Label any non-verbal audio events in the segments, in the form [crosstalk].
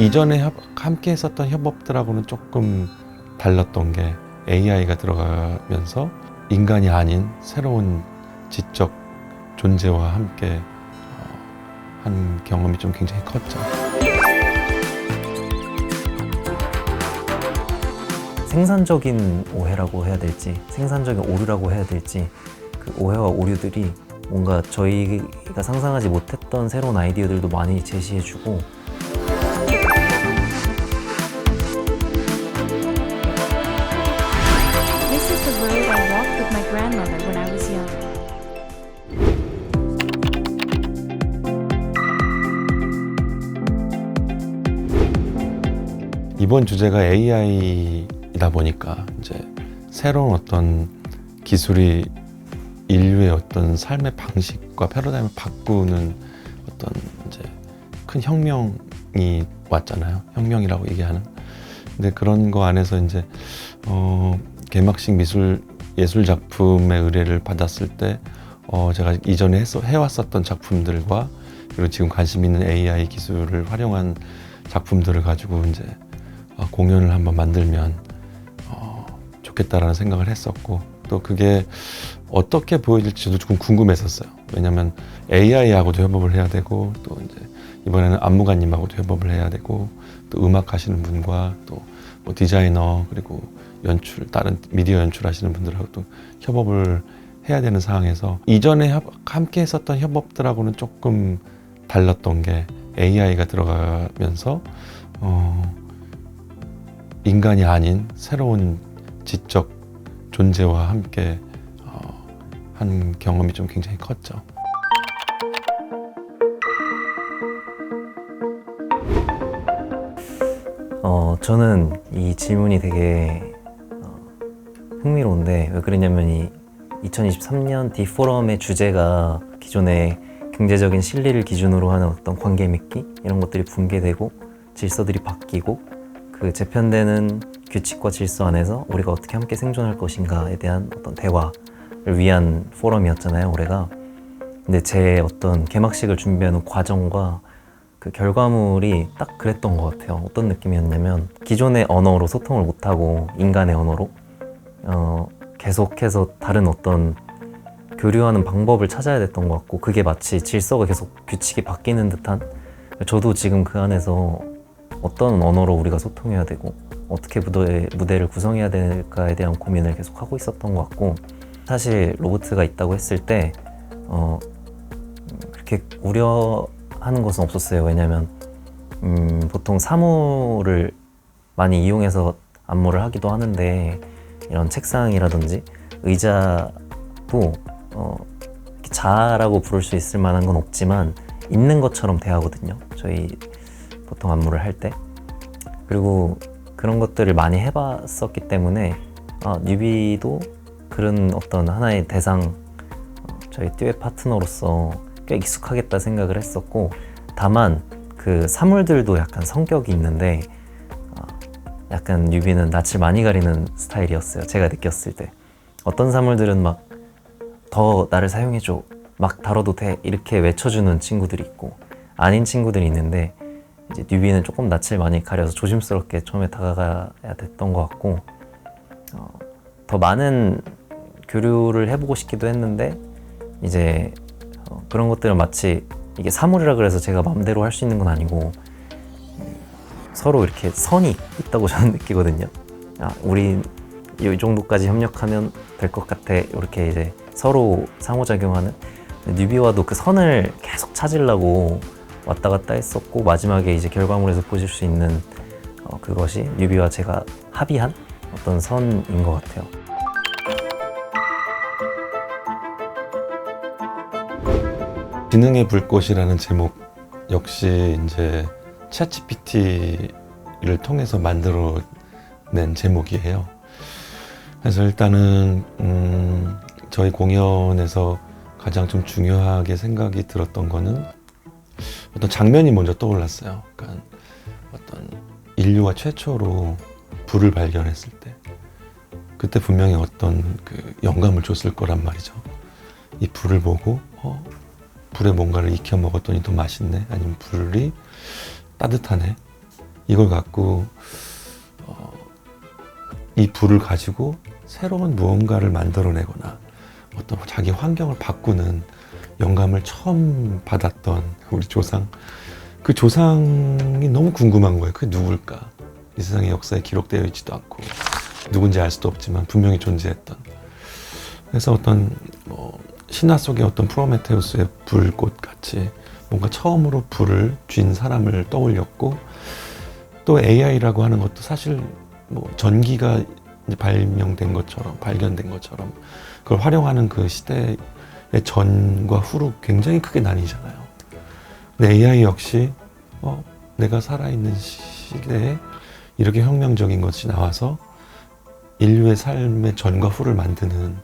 이전에 협- 함께 했었던 협업들하고는 조금 달랐던 게 AI가 들어가면서 인간이 아닌 새로운 지적 존재와 함께 어, 한 경험이 좀 굉장히 컸죠. 생산적인 오해라고 해야 될지 생산적인 오류라고 해야 될지 그 오해와 오류들이 뭔가 저희가 상상하지 못했던 새로운 아이디어들도 많이 제시해주고 이번 주제가 AI이다 보니까 이제 새로운 어떤 기술이 인류의 어떤 삶의 방식과 패러다임을 바꾸는 어떤 이제 큰 혁명이 왔잖아요. 혁명이라고 얘기하는. 근데 그런 거 안에서 이제 어 개막식 미술 예술 작품의 의뢰를 받았을 때 어 제가 이전에 했어, 해왔었던 작품들과 그리고 지금 관심 있는 AI 기술을 활용한 작품들을 가지고 이제 어, 공연을 한번 만들면 어, 좋겠다라는 생각을 했었고 또 그게 어떻게 보여질지도 조금 궁금했었어요. 왜냐하면 AI하고도 협업을 해야 되고 또 이제 이번에는 안무가님하고도 협업을 해야 되고 또 음악 하시는 분과 또 뭐 디자이너 그리고 연출 다른 미디어 연출하시는 분들하고 또 협업을 해야 되는 상황에서 이전에 협- 함께 했었던 협업들하고는 조금 달랐던 게 AI가 들어가면서 어, 인간이 아닌 새로운 지적 존재와 함께 어, 한 경험이 좀 굉장히 컸죠. 어, 저는 이 질문이 되게 어, 흥미로운데 왜 그러냐면 이 2023년 디포럼의 주제가 기존의 경제적인 실리를 기준으로 하는 어떤 관계 맺기 이런 것들이 붕괴되고 질서들이 바뀌고 그 재편되는 규칙과 질서 안에서 우리가 어떻게 함께 생존할 것인가에 대한 어떤 대화를 위한 포럼이었잖아요 올해가 근데 제 어떤 개막식을 준비하는 과정과 그 결과물이 딱 그랬던 것 같아요. 어떤 느낌이었냐면 기존의 언어로 소통을 못하고 인간의 언어로 어, 계속해서 다른 어떤 교류하는 방법을 찾아야 됐던 것 같고 그게 마치 질서가 계속 규칙이 바뀌는 듯한 저도 지금 그 안에서 어떤 언어로 우리가 소통해야 되고 어떻게 무대, 무대를 구성해야 될까에 대한 고민을 계속 하고 있었던 것 같고 사실 로봇가 있다고 했을 때 어, 그렇게 우려하는 것은 없었어요. 왜냐하면 음, 보통 사무를 많이 이용해서 안무를 하기도 하는데 이런 책상이라든지 의자도 어, 자라고 부를 수 있을 만한 건 없지만 있는 것처럼 대하거든요. 저희 보통 안무를 할 때. 그리고 그런 것들을 많이 해봤었기 때문에 아, 뉴비도 그런 어떤 하나의 대상 어, 저희 듀엣 파트너로서 꽤 익숙하겠다 생각을 했었고 다만 그 사물들도 약간 성격이 있는데 어, 약간 뉴비는 낯을 많이 가리는 스타일이었어요 제가 느꼈을 때. 어떤 사물들은 막 더 나를 사용해줘. 막 다뤄도 돼. 이렇게 외쳐주는 친구들이 있고 아닌 친구들이 있는데 이제 뉴비는 조금 낯을 많이 가려서 조심스럽게 처음에 다가가야 됐던 것 같고 어, 더 많은 교류를 해보고 싶기도 했는데 이제 어, 그런 것들은 마치 이게 사물이라 그래서 제가 마음대로 할 수 있는 건 아니고 음, 서로 이렇게 선이 있다고 [laughs] 저는 느끼거든요. 아, 우리 이 정도까지 협력하면 될 것 같아. 이렇게 이제 서로 상호작용하는 뉴비와도 그 선을 계속 찾으려고 왔다 갔다 했었고 마지막에 이제 결과물에서 보실 수 있는 어, 그것이 뉴비와 제가 합의한 어떤 선인 것 같아요. 지능의 불꽃이라는 제목 역시 이제 챗GPT를 통해서 만들어낸 제목이에요. 그래서 일단은 음, 저희 공연에서 가장 좀 중요하게 생각이 들었던 거는 어떤 장면이 먼저 떠올랐어요. 그러니까 어떤 인류가 최초로 불을 발견했을 때 그때 분명히 어떤 그 영감을 줬을 거란 말이죠. 이 불을 보고 어, 불에 뭔가를 익혀 먹었더니 더 맛있네 아니면 불이 따뜻하네 이걸 갖고 어, 이 불을 가지고 새로운 무언가를 만들어내거나 어떤 자기 환경을 바꾸는 영감을 처음 받았던 우리 조상 그 조상이 너무 궁금한 거예요. 그게 누굴까? 이 세상의 역사에 기록되어 있지도 않고 누군지 알 수도 없지만 분명히 존재했던. 그래서 어떤 뭐 신화 속의 어떤 프로메테우스의 불꽃 같이 뭔가 처음으로 불을 쥔 사람을 떠올렸고 또 AI라고 하는 것도 사실 뭐 전기가 발명된 것처럼 발견된 것처럼 그걸 활용하는 그 시대의 전과 후로 굉장히 크게 나뉘잖아요. 근데 AI 역시 어, 내가 살아있는 시대에 이렇게 혁명적인 것이 나와서 인류의 삶의 전과 후를 만드는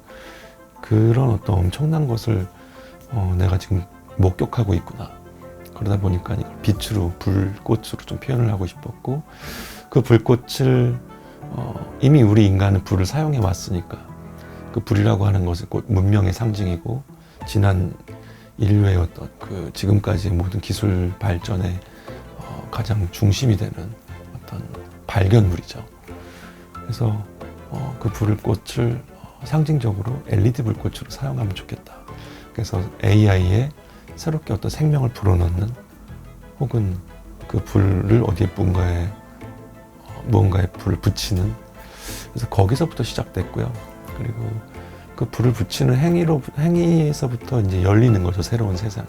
그런 어떤 엄청난 것을 어, 내가 지금 목격하고 있구나. 그러다 보니까 이걸 빛으로 불꽃으로 좀 표현을 하고 싶었고 그 불꽃을 어, 이미 우리 인간은 불을 사용해 왔으니까 그 불이라고 하는 것은 곧 문명의 상징이고 지난 인류의 어떤 그 지금까지 모든 기술 발전의 어, 가장 중심이 되는 어떤 발견물이죠. 그래서 어, 그 불꽃을 어, 상징적으로 LED 불꽃으로 사용하면 좋겠다. 그래서 AI에 새롭게 어떤 생명을 불어넣는 혹은 그 불을 어디에 뭔가에 어, 무언가에 불을 붙이는 그래서 거기서부터 시작됐고요. 그리고 그 불을 붙이는 행위로 행위에서부터 이제 열리는 거죠 새로운 세상이.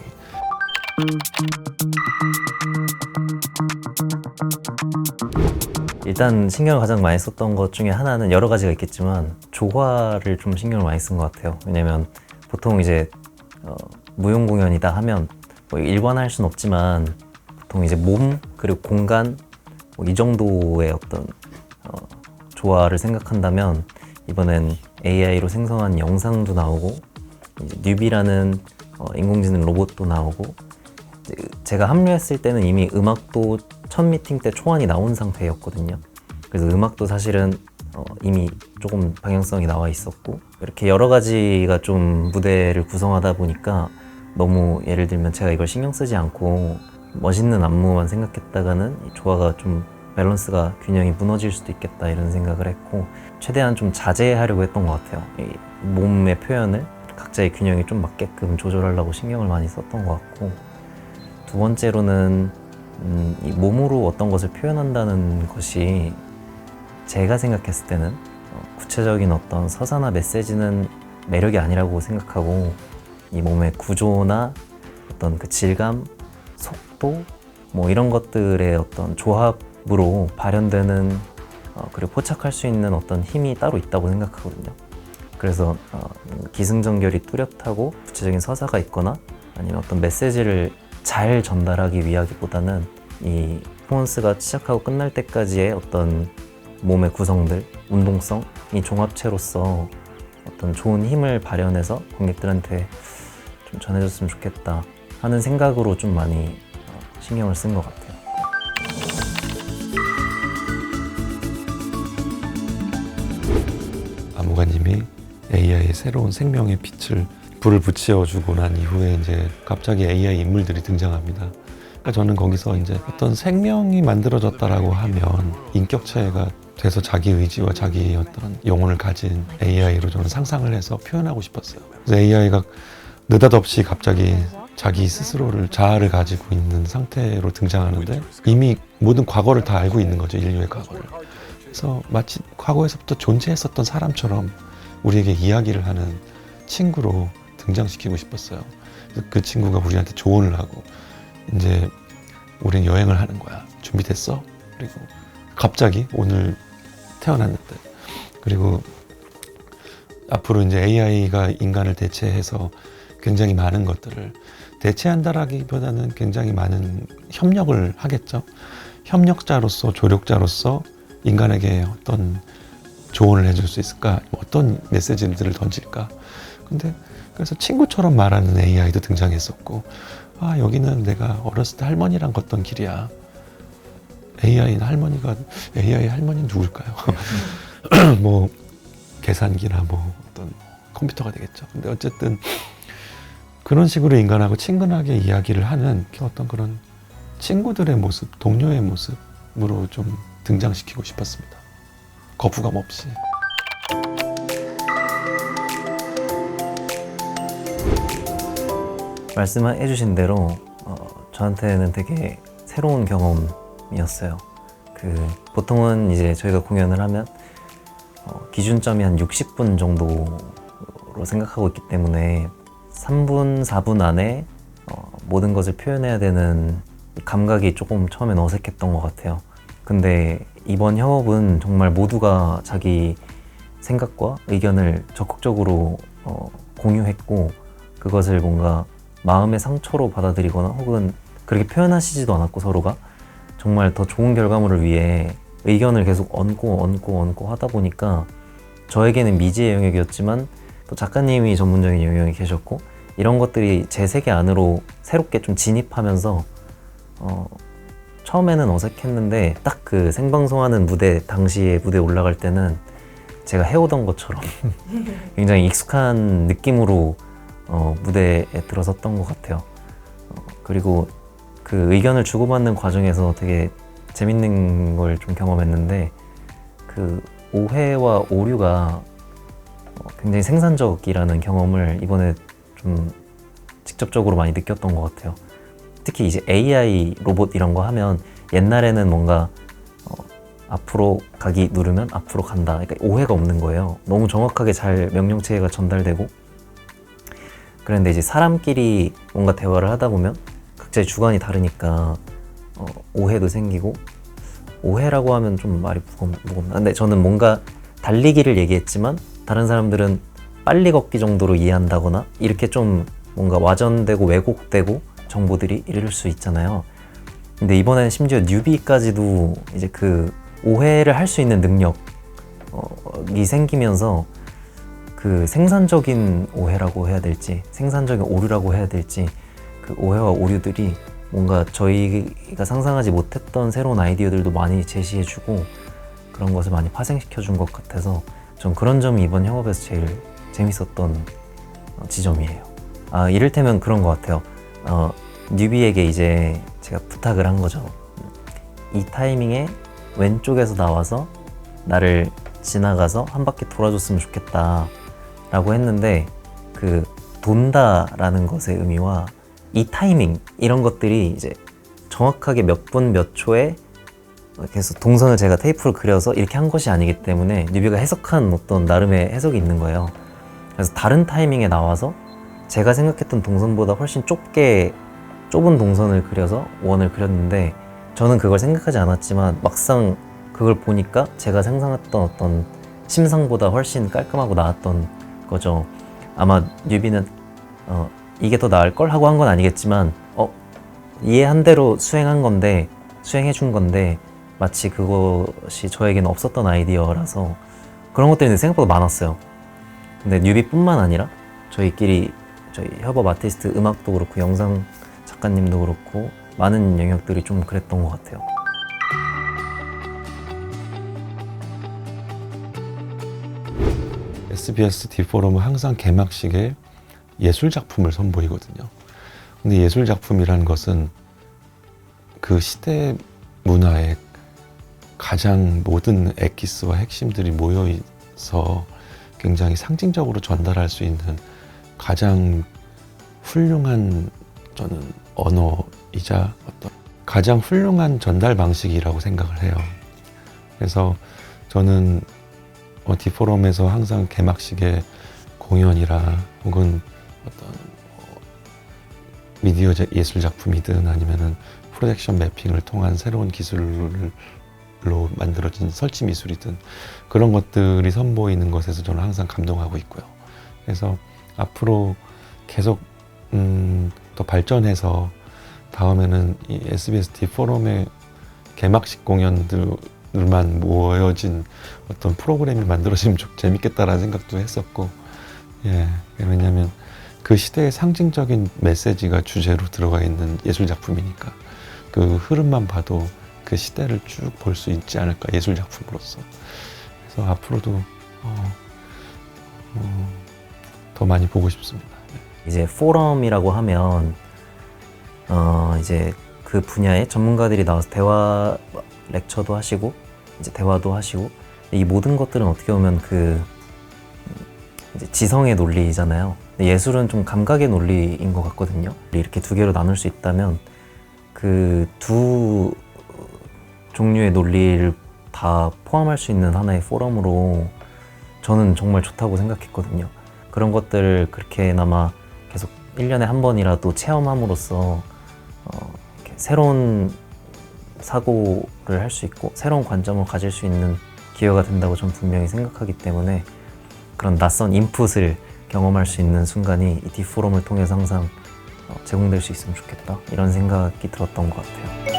일단 신경을 가장 많이 썼던 것 중에 하나는 여러 가지가 있겠지만 조화를 좀 신경을 많이 쓴 것 같아요. 왜냐면 보통 이제 어, 무용 공연이다 하면 뭐 일관할 순 없지만 보통 이제 몸 그리고 공간 뭐 이 정도의 어떤 어, 조화를 생각한다면 이번엔 AI로 생성한 영상도 나오고 뉴비라는 어, 인공지능 로봇도 나오고 제가 합류했을 때는 이미 음악도 첫 미팅 때 초안이 나온 상태였거든요. 그래서 음악도 사실은 어, 이미 조금 방향성이 나와 있었고 이렇게 여러 가지가 좀 무대를 구성하다 보니까 너무 예를 들면 제가 이걸 신경 쓰지 않고 멋있는 안무만 생각했다가는 이 조화가 좀 밸런스가 균형이 무너질 수도 있겠다 이런 생각을 했고 최대한 좀 자제하려고 했던 것 같아요. 이 몸의 표현을 각자의 균형에 좀 맞게끔 조절하려고 신경을 많이 썼던 것 같고 두 번째로는 음, 이 몸으로 어떤 것을 표현한다는 것이 제가 생각했을 때는 어, 구체적인 어떤 서사나 메시지는 매력이 아니라고 생각하고 이 몸의 구조나 어떤 그 질감, 속도 뭐 이런 것들의 어떤 조합 으로 발현되는 어, 그리고 포착할 수 있는 어떤 힘이 따로 있다고 생각하거든요. 그래서 어, 기승전결이 뚜렷하고 구체적인 서사가 있거나 아니면 어떤 메시지를 잘 전달하기 위하기보다는 이 퍼포먼스가 시작하고 끝날 때까지의 어떤 몸의 구성들, 운동성, 이 종합체로서 어떤 좋은 힘을 발현해서 관객들한테 좀 전해줬으면 좋겠다 하는 생각으로 좀 많이 어, 신경을 쓴 것 같아요. 안무가님이 AI의 새로운 생명의 빛을 불을 붙여주고 난 이후에 이제 갑자기 AI 인물들이 등장합니다. 그러니까 저는 거기서 이제 어떤 생명이 만들어졌다라고 하면 인격체가 돼서 자기 의지와 자기 어떤 영혼을 가진 AI로 저는 상상을 해서 표현하고 싶었어요. 그래서 AI가 느닷없이 갑자기 자기 스스로를 자아를 가지고 있는 상태로 등장하는데 이미 모든 과거를 다 알고 있는 거죠 인류의 과거를. 그래서 마치 과거에서부터 존재했었던 사람처럼 우리에게 이야기를 하는 친구로 등장시키고 싶었어요. 그 친구가 우리한테 조언을 하고 이제 우린 여행을 하는 거야. 준비됐어? 그리고 갑자기 오늘 태어났는데 그리고 앞으로 이제 AI가 인간을 대체해서 굉장히 많은 것들을 대체한다라기보다는 굉장히 많은 협력을 하겠죠. 협력자로서 조력자로서 인간에게 어떤 조언을 해줄 수 있을까? 어떤 메시지들을 던질까? 근데 그래서 친구처럼 말하는 AI도 등장했었고, 아, 여기는 내가 어렸을 때 할머니랑 걷던 길이야. AI는 할머니가, AI 할머니 누굴까요? [laughs] 뭐, 계산기나 뭐, 어떤 컴퓨터가 되겠죠. 근데 어쨌든 그런 식으로 인간하고 친근하게 이야기를 하는 어떤 그런 친구들의 모습, 동료의 모습 으로 좀 등장시키고 싶었습니다. 거부감 없이. 말씀해 주신 대로 어, 저한테는 되게 새로운 경험이었어요. 그 보통은 이제 저희가 공연을 하면 어, 기준점이 한 60분 정도로 생각하고 있기 때문에 3분, 4분 안에 어, 모든 것을 표현해야 되는 감각이 조금 처음엔 어색했던 것 같아요. 근데 이번 협업은 정말 모두가 자기 생각과 의견을 적극적으로 어, 공유했고 그것을 뭔가 마음의 상처로 받아들이거나 혹은 그렇게 표현하시지도 않았고 서로가 정말 더 좋은 결과물을 위해 의견을 계속 얹고 얹고 얹고 하다 보니까 저에게는 미지의 영역이었지만 또 작가님이 전문적인 영역이 계셨고 이런 것들이 제 세계 안으로 새롭게 좀 진입하면서 어, 처음에는 어색했는데 딱 그 생방송하는 무대 당시에 무대 에 올라갈 때는 제가 해오던 것처럼 [laughs] 굉장히 익숙한 느낌으로 어, 무대에 들어섰던 것 같아요. 어, 그리고 그 의견을 주고받는 과정에서 되게 재밌는 걸 좀 경험했는데 그 오해와 오류가 어, 굉장히 생산적이라는 경험을 이번에 좀 직접적으로 많이 느꼈던 것 같아요. 특히 이제 AI 로봇 이런 거 하면 옛날에는 뭔가 어, 앞으로 가기 누르면 앞으로 간다. 그러니까 오해가 없는 거예요. 너무 정확하게 잘 명령체가 전달되고 그런데 이제 사람끼리 뭔가 대화를 하다 보면 각자의 주관이 다르니까 어, 오해도 생기고 오해라고 하면 좀 말이 무겁, 무겁나 근데 저는 뭔가 달리기를 얘기했지만 다른 사람들은 빨리 걷기 정도로 이해한다거나 이렇게 좀 뭔가 와전되고 왜곡되고 정보들이 이럴 수 있잖아요 근데 이번엔 심지어 뉴비까지도 이제 그 오해를 할 수 있는 능력이 생기면서 그 생산적인 오해라고 해야 될지 생산적인 오류라고 해야 될지 그 오해와 오류들이 뭔가 저희가 상상하지 못했던 새로운 아이디어들도 많이 제시해주고 그런 것을 많이 파생시켜준 것 같아서 전 그런 점이 이번 협업에서 제일 재밌었던 어, 지점이에요. 아 이를테면 그런 것 같아요. 어, 뉴비에게 이제 제가 부탁을 한 거죠. 이 타이밍에 왼쪽에서 나와서 나를 지나가서 한 바퀴 돌아줬으면 좋겠다. 라고 했는데 그 돈다라는 것의 의미와 이 타이밍 이런 것들이 이제 정확하게 몇 분 몇 초에 그래서 동선을 제가 테이프로 그려서 이렇게 한 것이 아니기 때문에 뉴비가 해석한 어떤 나름의 해석이 있는 거예요. 그래서 다른 타이밍에 나와서 제가 생각했던 동선보다 훨씬 좁게 좁은 동선을 그려서 원을 그렸는데 저는 그걸 생각하지 않았지만 막상 그걸 보니까 제가 상상했던 어떤 심상보다 훨씬 깔끔하고 나았던 거죠. 아마 뉴비는 어, 이게 더 나을 걸 하고 한 건 아니겠지만 어, 이해한 대로 수행한 건데 수행해 준 건데 마치 그것이 저에게는 없었던 아이디어라서 그런 것들이 생각보다 많았어요. 근데 뉴비뿐만 아니라 저희끼리 저희 협업 아티스트 음악도 그렇고 영상 작가님도 그렇고 많은 영역들이 좀 그랬던 것 같아요. SBS 디포럼은 항상 개막식에 예술 작품을 선보이거든요. 근데 예술 작품이라는 것은 그 시대 문화의 가장 모든 엑기스와 핵심들이 모여 있어 굉장히 상징적으로 전달할 수 있는 가장 훌륭한 저는 언어이자 어떤 가장 훌륭한 전달 방식이라고 생각을 해요. 그래서 저는 어, 디포럼에서 항상 개막식에 공연이라 혹은 어떤 어, 미디어 제- 예술 작품이든 아니면은 프로젝션 매핑을 통한 새로운 기술로 만들어진 설치 미술이든 그런 것들이 선보이는 것에서 저는 항상 감동하고 있고요. 그래서 앞으로 계속 음, 더 발전해서 다음에는 이 SBS 디포럼의 개막식 공연들만 모여진 어떤 프로그램이 만들어지면 좀 재밌겠다라는 생각도 했었고, 예, 왜냐하면 그 시대의 상징적인 메시지가 주제로 들어가 있는 예술 작품이니까 그 흐름만 봐도 그 시대를 쭉 볼 수 있지 않을까 예술 작품으로서. 그래서 앞으로도 어, 어, 더 많이 보고 싶습니다. 이제 포럼이라고 하면 어 이제 그 분야의 전문가들이 나와서 대화 렉처도 하시고 이제 대화도 하시고 이 모든 것들은 어떻게 보면 그 지성의 논리잖아요. 예술은 좀 감각의 논리인 것 같거든요. 이렇게 두 개로 나눌 수 있다면 그 두 종류의 논리를 다 포함할 수 있는 하나의 포럼으로 저는 정말 좋다고 생각했거든요. 그런 것들을 그렇게나마 계속 1년에 한 번이라도 체험함으로써 어, 이렇게 새로운 사고를 할 수 있고 새로운 관점을 가질 수 있는 기회가 된다고 저는 분명히 생각하기 때문에 그런 낯선 인풋을 경험할 수 있는 순간이 이 디포럼을 통해서 항상 어, 제공될 수 있으면 좋겠다 이런 생각이 들었던 것 같아요.